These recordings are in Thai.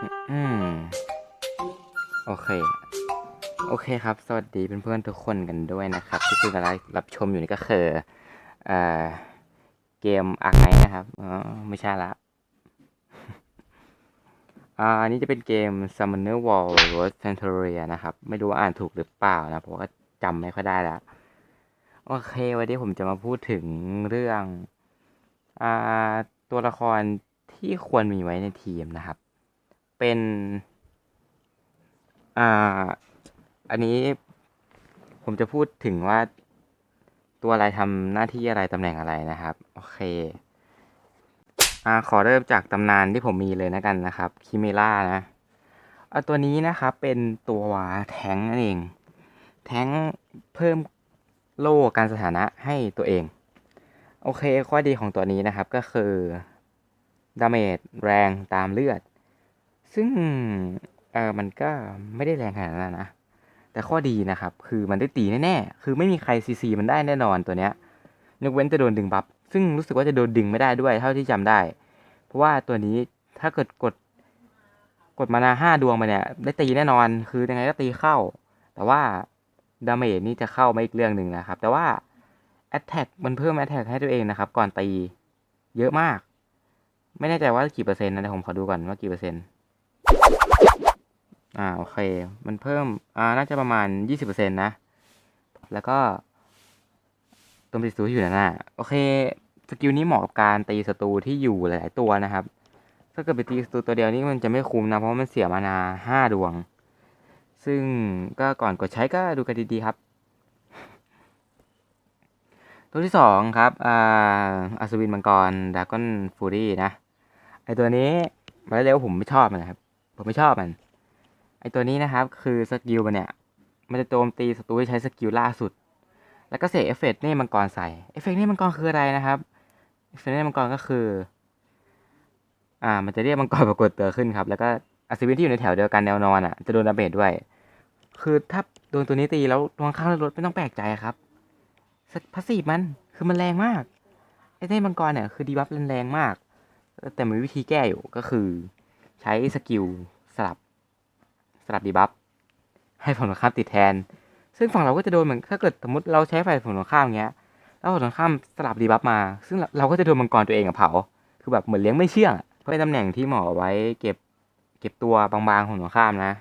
อืมโอเค โอเคครับ สวัสดีเพื่อนๆทุกคนกันด้วยนะครับ ที่คุณกำลังรับชมอยู่นี่ก็คือเอ่อเกมอาร์ไนนะครับอ๋อไม่ใช่ละอ่าอันนี้จะเป็นเกม Summoner Wall Road Centuria นะครับ ไม่รู้ว่าอ่านถูกหรือเปล่านะ เพราะว่าจำไม่ค่อยได้แล้วโอเค วันนี้ผมจะมาพูดถึงเรื่องอ่าตัวละครที่ควรมีไว้ในทีมนะครับ เป็นอ่าอันนี้ผมจะพูดถึงว่าตัวอะไรทำหน้าที่อะไรตำแหน่งอะไรนะครับ โอเคอ่าขอเริ่มจากตำนานที่ผมมีเลยนะกันนะครับคิเมล่านะเอาตัวนี้นะครับเป็นตัวแทงค์นั่นเอง แทงค์เพิ่มโล่การสถานะให้ตัวเอง โอเคข้อดีของตัวนี้นะครับก็คือดาเมจแรงตามเลือด ซึ่งเออมันก็ไม่ได้แรงขนาดนั้นนะ แต่ข้อดีนะครับ คือมันได้ตีแน่ๆ คือไม่มีใครซีซีมันได้แน่นอนตัวเนี้ยยกเว้นจะโดนดึงบัฟ ซึ่งรู้สึกว่าจะโดนดึงไม่ได้ด้วยเท่าที่จำได้ เพราะว่าตัวนี้ถ้าเกิดกดกดมานาห้าดวงไปเนี่ย ได้ตีแน่นอน คือยังไงก็ตีเข้า แต่ว่าดาเมจนี่จะเข้ามาอีกเรื่องหนึ่งนะครับ แต่ว่า Attack มันเพิ่ม Attack ให้ตัวเองนะครับ ก่อนตีเยอะมาก ไม่แน่ใจว่ากี่เปอร์เซ็นต์นะเดี๋ยวผมขอดูก่อนว่ากี่เปอร์เซ็นต์ อ่าโอเค มันเพิ่มอ่าน่าจะประมาณยี่สิบเปอร์เซ็นต์นะ แล้วก็ตัวตีศัตรูที่อยู่ด้านหน้าโอเคสกิลนี้เหมาะกับการตีศัตรูที่อยู่หลาย ๆ ตัวนะครับ ถ้าเกิดไปตีศัตรูตัวเดียวนี่มันจะไม่คุ้มนะ เพราะมันเสียมานาห้าดวง ซึ่งก็ก่อนกดใช้ก็ดูกันดี ๆ ครับ ตัวที่สองครับอ่าอัศวินมังกรดากอนฟูรี่นะไอตัวนี้มาเร็วผมไม่ชอบมันนะครับ ผมไม่ชอบมัน ไอตัวนี้นะครับคือสกิลมันเนี่ยมันจะโจมตีศัตรูที่ใช้สกิลล่าสุด แล้วก็เสกเอฟเฟกต์เน่มังกรใส่เอฟเฟกต์เน่มังกรคืออะไรนะครับเอฟเฟกต์เน่มังกรก็คือ อ่า มันจะเรียกมังกรปรากฏตัวขึ้นครับ แล้วก็อัศวินที่อยู่ในแถวเดียวกันแนวนอนอะจะโดนดาเมจด้วย คือถ้าโดนตัวนี้ตีแล้วดวงข้างลดไม่ต้องแปลกใจครับพาสซีมันคือมันแรงมากไอ้เน่มังกรเนี่ยคือดีบัฟแรงมาก แต่มีวิธีแก้อยู่ก็คือ ใช้สกิลสลับ สลับดีบัฟให้ฝั่งตรงข้ามติดแทน ซึ่งฝั่งเราก็จะโดนเหมือนถ้าเกิดสมมติเราใช้ฝ่ายฝั่งตรงข้ามเงี้ย แล้วฝั่งตรงข้ามสลับดีบัฟมา ซึ่งเราก็จะโดนมังกรตัวเองอะเผา คือแบบเหมือนเลี้ยงไม่เชื่องเพราะเป็นตำแหน่งที่เหมาะเอไว้เก็บเก็บตัวบางๆของตรงข้ามนะ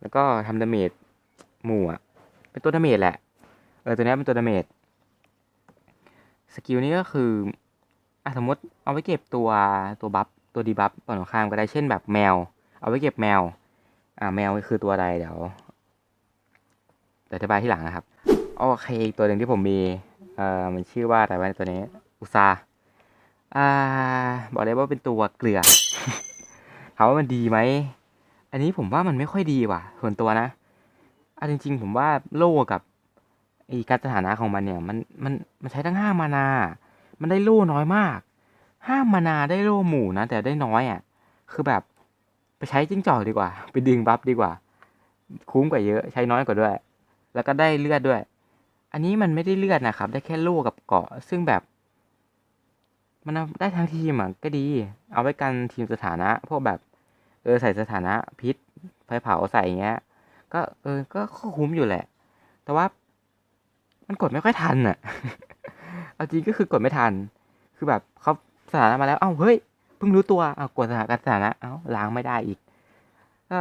แล้วก็ทำดาเมจหมู่อะเป็นตัวดาเมจแหละ เออตัวนี้เป็นตัวดาเมจ สกิลนี้ก็คืออะสมมติเอาไว้เก็บตัวตัวบัฟตัวดีบัฟฝั่งตรงข้ามก็ได้ เช่นแบบแมว เอาไว้เก็บแมว อ่าแมวคือตัวใดเดี๋ยวเดี๋ยวอธิบายที่หลังนะครับโอเคตัวหนึ่งที่ผมมีเอ่อมันชื่อว่าอะไรวะตัวนี้ อุซาอ่า บอกเลยว่าเป็นตัวเกลือถามว่ามันดีไหมอันนี้ผมว่ามันไม่ค่อยดีว่ะ ส่วนตัวนะอะจริง ๆ ผมว่าโล่กับไอ้การสถานะของมันเนี่ยมันมันมันใช้ทั้งห้ามานา มันได้โล่น้อยมากห้ามานาได้โล่หมู่นะแต่ได้น้อยอะ คือแบบ ไปใช้จิ้งจอกดีกว่า ไปดึงบัฟดีกว่า คุ้มกว่าเยอะใช้น้อยกว่าด้วย แล้วก็ได้เลือดด้วย อันนี้มันไม่ได้เลือดนะครับ ได้แค่ล่กับเกาะ ซึ่งแบบ มันได้ทั้งทีมอะก็ดี เอาไว้กันทีมสถานะ พวกแบบ เออใส่สถานะพิษไฟเผาใส่เงี้ย ก็เออก็คุ้มอยู่แหละ แต่ว่า มันกดไม่ค่อยทันอะเอาจริงก็คือกดไม่ทัน คือแบบเขาสถานะมาแล้ว เอ้าเฮ้ย เพิ่งรู้ตัวเอากดสถานะสถานะเอ้าล้างไม่ได้อีกก็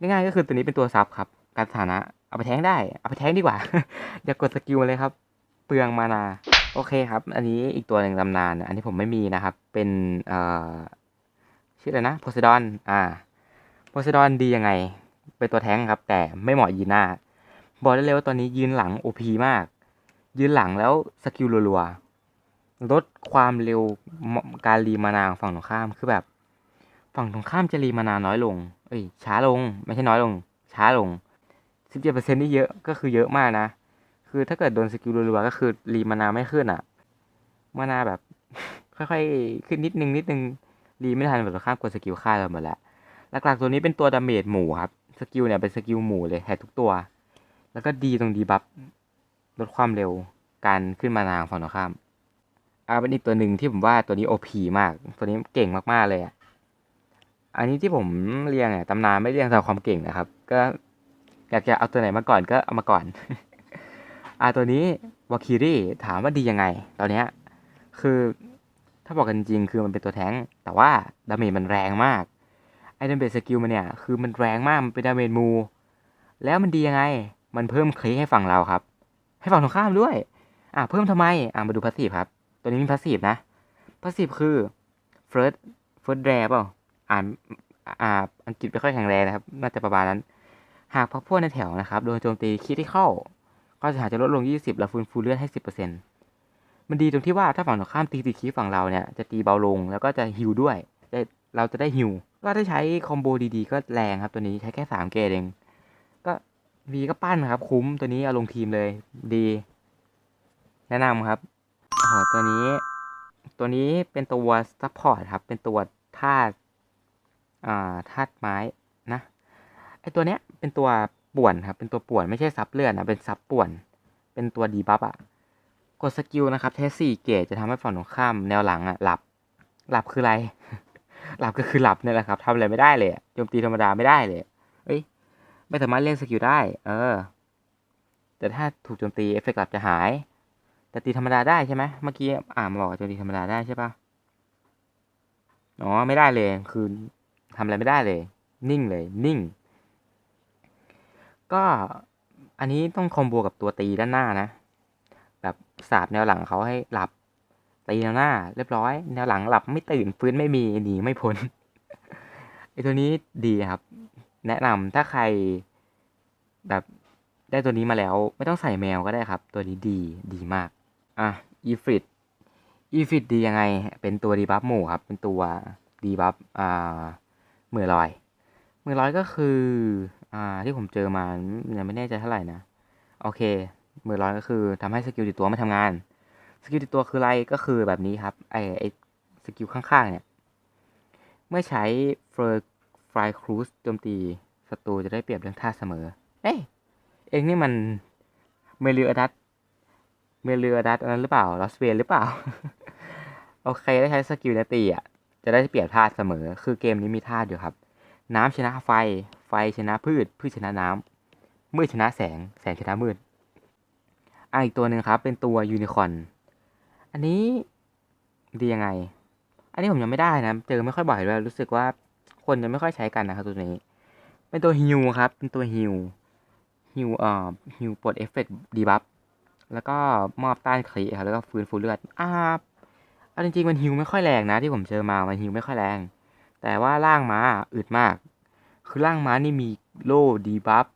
ง่ายๆก็คือตัวนี้เป็นตัวซับครับ การสถานะ เอาไปแทงได้ เอาไปแทงดีกว่า อย่ากกดสกิลเลยครับ เปลืองมานา โอเคครับ อันนี้อีกตัวหนึ่งตำนาน อันนี้ผมไม่มีนะครับ เป็นเอ่อชื่ออะไรนะโพไซดอน อ่าโพไซดอนดียังไง เป็นตัวแท้งครับ แต่ไม่เหมาะยืนหน้าบอกได้เลยว่าตอนนี้ยืนหลังโอพีมาก ยืนหลังแล้วสกิลรัวๆ ลดความเร็วการรีมานาของฝั่งตรงข้ามคือแบบ ฝั่งตรงข้ามจะรีมานาน้อยลง เอ้ย ช้าลง ไม่ใช่น้อยลง ช้าลงสิบเจ็ดเปอร์เซ็นนี่เยอะก็คือเยอะมากนะ คือถ้าเกิดโดนสกิลรัวๆก็คือรีมานาไม่ขึ้นอะมานาแบบ ค่อยๆ ขึ้นนิดนึงนิดนึงรีไม่ทันแบบตรงข้ามกดสกิลฆ่าเราหมดแล้วหลักๆตัวนี้เป็นตัวดาเมจหมู่ครับ สกิลเนี่ยเป็นสกิลหมู่เลยแทนทุกตัว แล้วก็ดีตรงดีบัฟลดความเร็วการขึ้นมานาของฝั่งตรงข้าม อ่าเป็นอีกตัวหนึ่งที่ผมว่าตัวนี้โอพีมาก ตัวนี้เก่งมากๆเลยอะอันนี้ที่ผมเรียงเนี่ยตำนานไม่เรียงตามความเก่งนะครับ ก็อยากจะเอาตัวไหนมาก่อนก็เอามาก่อน อ่าตัวนี้วาคิรี่ถามว่าดียังไง ตอนเนี้ยคือถ้าบอกกันจริงคือมันเป็นตัวแท้ง แต่ว่าดาเมจมันแรงมากไอ้ดาเมจสกิลมันเนี่ยคือมันแรงมากมันเป็นดาเมจมู แล้วมันดียังไง มันเพิ่มคลิให้ฝั่งเราครับ ให้ฝั่งตรงข้ามด้วย อ่าเพิ่มทำไมอ่ามาดูพาสซีฟครับ ตัวนี้มีพาสซีฟนะพาสซีฟคือ first first rare เปล่าอ่านอ่าอังกฤษไม่ค่อยแข็งแรงนะครับ น่าจะประมาณนั้น หากพักพวกในแถวนะครับ โดนโจมตีคิดที่เข้า ก็จะหาจะลดลง 20 แล้วฟื้นฟูเลือดให้ 10%มันดีตรงที่ว่าถ้าฝั่งตรงข้ามตีตีคีฝั่งเราเนี่ยจะตีเบาลงแล้วก็จะฮิวด้วยเราจะได้ฮิวก็ได้ใช้คอมโบดีๆ ก็แรงครับ ตัวนี้ใช้แค่ 3 เกตเองก็วีก็ปั้นครับ คุ้มตัวนี้เอาลงทีมเลยดี แนะนำครับ อ้โหตัวนี้ ตัวนี้เป็นตัวซัพพอร์ตครับ เป็นตัวธาตุอ่าธาตุไม้นะไอตัวเนี้ยเป็นตัวป่วนครับ เป็นตัวป่วนไม่ใช่ซับเลือดนะเป็นซับป่วน เป็นตัวดีบัฟอะกดสกิลนะครับใช้สี่เกจจะทำให้ฝั่งตรงข้ามแนวหลังอะหลับ หลับคืออะไร หลับก็คือหลับเนี่ยแหละครับทำอะไรไม่ได้เลยโจมตีธรรมดาไม่ได้เลยเอ้ย ไม่สามารถเล่นสกิลได้ เออ แต่ถ้าถูกโจมตีเอฟเฟกต์หลับจะหาย แต่ตีธรรมดาได้ใช่ไหมเมื่อกี้อ่านมาบอกจมตีธรรมดาได้ใช่ปะอ๋อไม่ได้เลยคือทำอะไรไม่ได้เลย นิ่งเลยนิ่ง ก็อันนี้ต้องคอมโบกับตัวตีด้านหน้านะ แบบสาบแนวหลังเขาให้หลับตีแนวหน้า เรียบร้อย แนวหลังหลับไม่ตื่นฟื้นไม่มีหนีไม่พ้นไอตัวนี้ดีครับ แนะนำถ้าใครแบบได้ตัวนี้มาแล้ว ไม่ต้องใส่แมวก็ได้ครับ ตัวนี้ดีดีมาก อะอีฟิตอีฟิตดียังไง เป็นตัวดีบัฟหมู่ครับ เป็นตัวดีบัฟอ่ามือลอยมือร้อยก็คืออ่าที่ผมเจอมายังไม่แน่ใจเท่าไหร่นะ โอเคมือร้อยก็คือทำให้สกิลติดตัวไม่ทำงาน สกิลติดตัวคืออะไรก็คือแบบนี้ครับ ไอไอสกิลข้างๆเนี่ย เมื่อใช้เฟอร์ฟลายครูสโจมตีศัตรูจะได้เปรียบเรื่องท่าเสมอ เอ้ยเองนี่มันเมลิอดัต เมลิอดัตอันนั้นหรือเปล่าลอสเวียหรือเปล่า โอเคได้ใช้สกิลเนตีอะ จะได้เปรียบธาตุเสมอ คือเกมนี้มีธาตุอยู่ครับ น้ำชนะไฟ ไฟชนะพืช พืชชนะน้ำมืดชนะแสง แสงชนะมืดอะอีกตัวหนึ่งครับ เป็นตัวยูนิคอนอันนี้ดียังไง อันนี้ผมยังไม่ได้นะ เจอไม่ค่อยบ่อยด้วยรู้สึกว่าคนยังไม่ค่อยใช้กันนะครับตัวนี้ เป็นตัวฮิวครับ เป็นตัวฮิวฮิวเอ่อฮิวปลดเอฟเฟกต์ดีบัฟ แล้วก็มอบต้านคลีครับแล้วก็ฟื้นฟูเลือดอ่าเอาจริงๆมันฮิวไม่ค่อยแรงนะที่ผมเจอมา มันฮิวไม่ค่อยแรง แต่ว่าร่างม้าอึดมาก คือร่างม้านี่มีโล่ดีบัฟ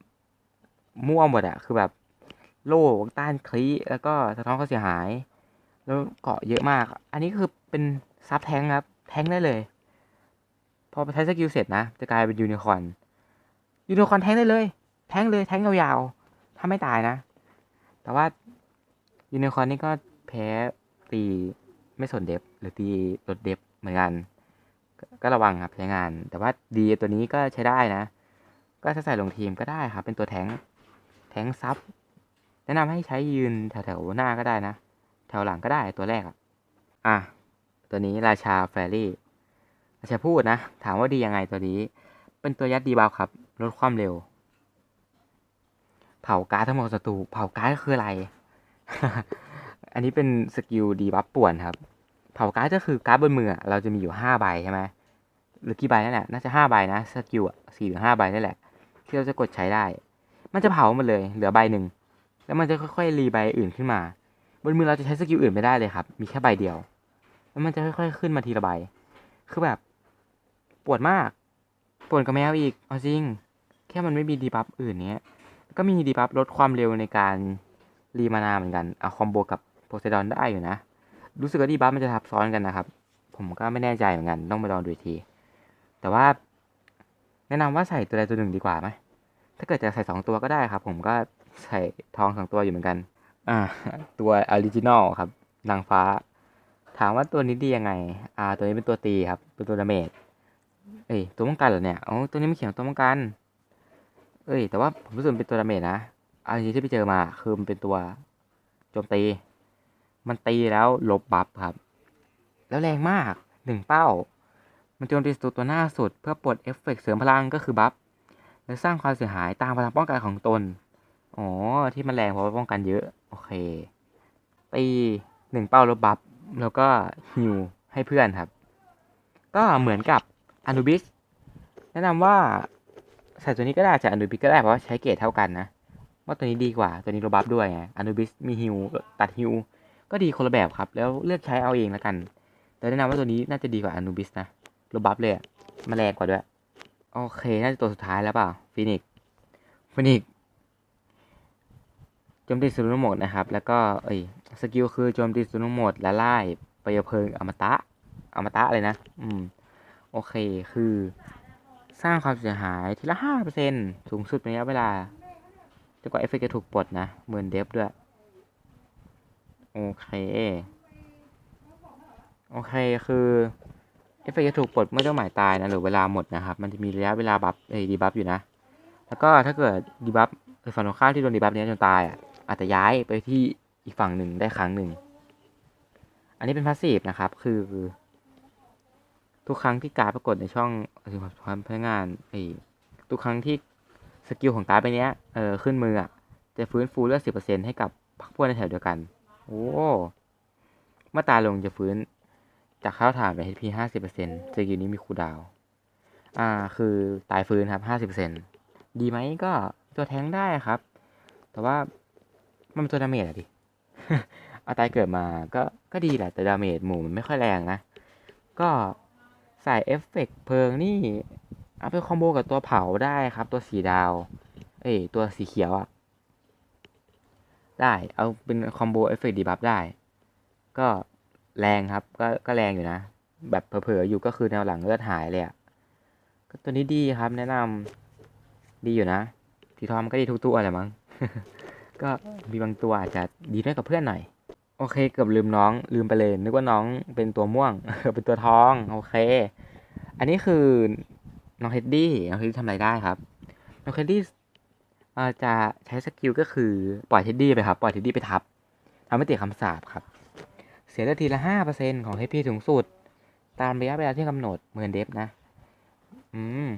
มั่วหมดอะคือแบบโล่ต้านคลีแล้วก็สะท้อนควาเสียหาย แล้วเกาะเยอะมาก อันนี้คือเป็นซับแทงครับ แทงได้เลย พอไปใช้สกิลเสร็จนะ จะกลายเป็นยูนิคอร์นยูนิคอร์นแทงได้เลย แทงเลยแทงยาวๆ ถ้าไม่ตายนะ แต่ว่า ยูนิคอร์นนี่ก็แพ้ตีไม่สนเดฟหรือตีลดเดฟเหมือนกัน ก็ระวังครับใช้งาน แต่ว่าดีตัวนี้ก็ใช้ได้นะ ก็ถ้าใส่ลงทีมก็ได้ครับ เป็นตัวแทงแทงซับแนะนำให้ใช้ยืนแถวๆหน้าก็ได้นะ แถวหลังก็ได้ตัวแรกอะอะตัวนี้ราชาแฟรี่ราชาพูดนะ ถามว่าดียังไงตัวนี้ เป็นตัวยัดดีบาวครับลดความเร็ว เผาการทั้งหมดศัตรูเผาการคืออะไร อันนี้เป็นสกิลดีบัฟป่วนครับ เผาการ์ดก็คือการ์ดบนมือเราจะมีอยู่ห้าใบใช่ไหมหรือกี่ใบนั่นแหละ น่าจะห้าใบนะสกิลสี่หรือห้าใบนั่นแหละ ที่เราจะกดใช้ได้ มันจะเผาหมดเลย เหลือใบหนึ่ง แล้วมันจะค่อยๆรีใบอื่นขึ้นมา บนมือเราจะใช้สกิลอื่นไม่ได้เลยครับ มีแค่ใบเดียว แล้วมันจะค่อยๆขึ้นมาทีละใบ คือแบบ ปวดมาก ปวดกับแมวอีก เอาจริง แค่มันไม่มีดีบัฟอื่นเนี้ย ก็มีดีบัฟลดความเร็วในการ รีมานาเหมือนกันเอาคอมโบกับโพไซดอนได้อยู่นะ รู้สึกว่าดีบัฟมันจะทับซ้อนกันนะครับ ผมก็ไม่แน่ใจเหมือนกันต้องไปลองดูที แต่ว่า แนะนำว่าใส่ตัวใดตัวหนึ่งดีกว่าไหมถ้าเกิดจะใส่สองตัวก็ได้ครับ ผมก็ใส่ทองสองตัวอยู่เหมือนกัน อ่า ตัวออริจินอลครับนางฟ้า ถามว่าตัวนี้ดียังไง อ่า ตัวนี้เป็นตัวตีครับ เป็นตัวดาเมจเอ้ยตัวป้องกันเหรอเนี่ยอ๋อตัวนี้ไม่เขียนตัวป้องกัน เอ้ย แต่ว่าผมรู้สึกเป็นตัวดาเมจนะ อันนี้ที่ไปเจอมาคือมันเป็นตัวโจมตี มันตีแล้วลบบัฟครับ แล้วแรงมากหนึ่งเป้า มันโจมตีศัตรูตัวหน้าสุด เพื่อปลดเอฟเฟกต์เสริมพลังก็คือบัฟและสร้างความเสียหายตามพลังป้องกันของตน อ๋อ ที่มันแรงเพราะว่าป้องกันเยอะ โอเค ตีหนึ่งเป้าลบบัฟแล้วก็ฮิวให้เพื่อนครับ ก็เหมือนกับอนุบิสแนะนำว่าใส่ตัวนี้ก็ได้จากอนุบิสก็ได้เพราะว่าใช้เกรดเท่ากันนะ ว่าตัวนี้ดีกว่าตัวนี้ลบบัฟด้วยไงอนุบิสมีฮิวตัดฮิวก็ดีคนละแบบครับ แล้วเลือกใช้เอาเองแล้วกัน แต่แนะนำว่าตัวนี้น่าจะดีกว่าอนุบิสนะลบบัฟเลยมาแรงกว่าด้วย โอเค น่าจะตัวสุดท้ายแล้วเปล่าฟินิกฟินิกโจมตีสุดทั้งหมดนะครับ แล้วก็เอ้ยสกิลคือโจมตีสุดทั้งหมดและไล่ไปยเพลิงอมตะอมตะเลยนะ อืม โอเค คือ สร้างความเสียหายทีละห้าเปอร์เซ็นสูงสุดเป็นระยะเวลา จนกว่าเอฟเฟกต์จะถูกปลดนะเหมือนเดฟด้วย โอเค โอเคคือเอฟเฟกต์จะถูกปลดเมื่อเจ้าหมายตายนะหรือเวลาหมดนะครับ มันจะมีระยะเวลาบัฟเอดีบัฟอยู่นะ แล้วก็ถ้าเกิดดีบัฟหรือฝั่งตรงข้ามที่โดนดีบัฟเนี้ยจนตายอะอาจจะย้ายไปที่อีกฝั่งหนึ่งได้ครั้งหนึ่ง อันนี้เป็นพาสซีฟนะครับ คือ ทุกครั้งที่การปรากฏในช่องถึงความพนักงานไอ้ทุกครั้งที่ สกิลของการ์ดใบเนี้ยเออขึ้นมืออะจะฟื้นฟูเลือดสิบเปอร์เซ็นให้กับพวกในแถวเดียวกัน โอ้เมื่อตายลงจะฟื้น จากข้าวฐานไป HP ห้าสิบเปอร์เซ็นต์สกิลนี้มีคูดาว อ่า คือตายฟื้นครับห้าสิบเปอร์เซ็นต์ดีไหมก็ตัวแทงได้ครับ แต่ว่ามันเป็นตัวดาเมจอะดิเอาตายเกิดมาก็ก็ดีแหละแต่ดาเมจหมู่มันไม่ค่อยแรงนะ ก็ใส่เอฟเฟกต์เพลิงนี่ เอาไปคอมโบกับตัวเผาได้ครับ ตัวสีดาว เอ้ยตัวสีเขียวอะได้ เอาเป็นคอมโบเอฟเฟกต์ดีบัฟได้ ก็แรงครับ ก็ก็แรงอยู่นะ แบบเผลอๆอยู่ก็คือแนวหลังเลือดหายเลยอะ่ะก็ตัวนี้ดีครับ แนะนำดีอยู่นะสีทอมันก็ดีทุกตัวแหละมั้ง ก็มีบางตัวอาจจะดีด้วยกับเพื่อนหน่อย โอเคเกือบลืมน้องลืมไปเลย นึกว่าน้องเป็นตัวม่วงเป็นตัวทอง โอเค อันนี้คือ น้องเฮดดี้น้องเฮดดี้ทำอะไรได้ครับน้องเฮดดี้จะใช้สกิลก็คือปล่อยเฮดดี้ไปครับปล่อยเฮดดี้ไปทับทำให้ติดคำสาปครับ เสียนาทีละห้าเปอร์เซ็นต์ของเฮดพีสูงสุด ตามระยะเวลาที่กำหนดเหมือนเดฟนะ อืม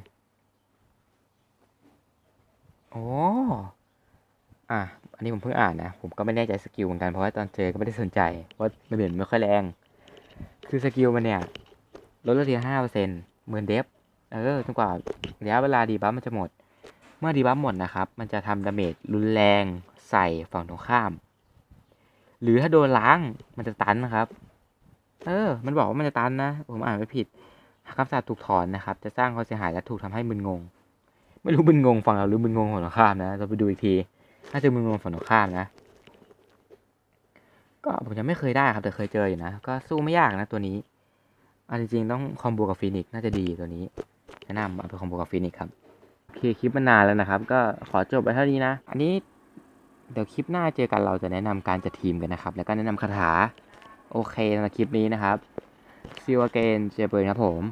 โอ้อะ อันนี้ผมเพิ่งอ่านนะ ผมก็ไม่แน่ใจสกิลเหมือนกันเพราะว่าตอนเจอก็ไม่ได้สนใจเพราะมันเห็นไม่ค่อยแรง คือสกิลมันเนี่ยลดระยะห้าเปอร์เซ็นต์เหมือนเดฟ เออจนกว่าระยะเวลาดีบัฟมันจะหมด เมื่อดีบัฟหมดนะครับ มันจะทำดาเมจรุนแรงใส่ฝั่งตรงข้าม หรือถ้าโดนล้างมันจะตันนะครับ เออ มันบอกว่ามันจะตันนะ ผมอ่านไม่ผิดหากคำสาปถูกถอนนะครับ จะสร้างความเสียหายและถูกทำให้มึนงง ไม่รู้มึนงงฝั่งเราหรือมึนงงฝั่งตรงข้ามนะ เราไปดูอีกที น่าจะมึนงงฝั่งตรงข้ามนะ ก็ผมยังไม่เคยได้ครับ แต่เคยเจออยู่นะ ก็สู้ไม่ยากนะตัวนี้อันจริงๆต้องคอมโบกับฟีนิกซ์น่าจะดีตัวนี้ แนะนำเอาไปคอมโบกับฟินิกครับโอเคคลิปมานานแล้วนะครับ ก็ขอจบไปเท่านี้นะ อันนี้เดี๋ยวคลิปหน้าเจอกันเราจะแนะนำการจัดทีมกันนะครับ แล้วก็แนะนำคาถา โอเคสำหรับคลิปนี้นะครับ See you again เจอเบิร์นครับผม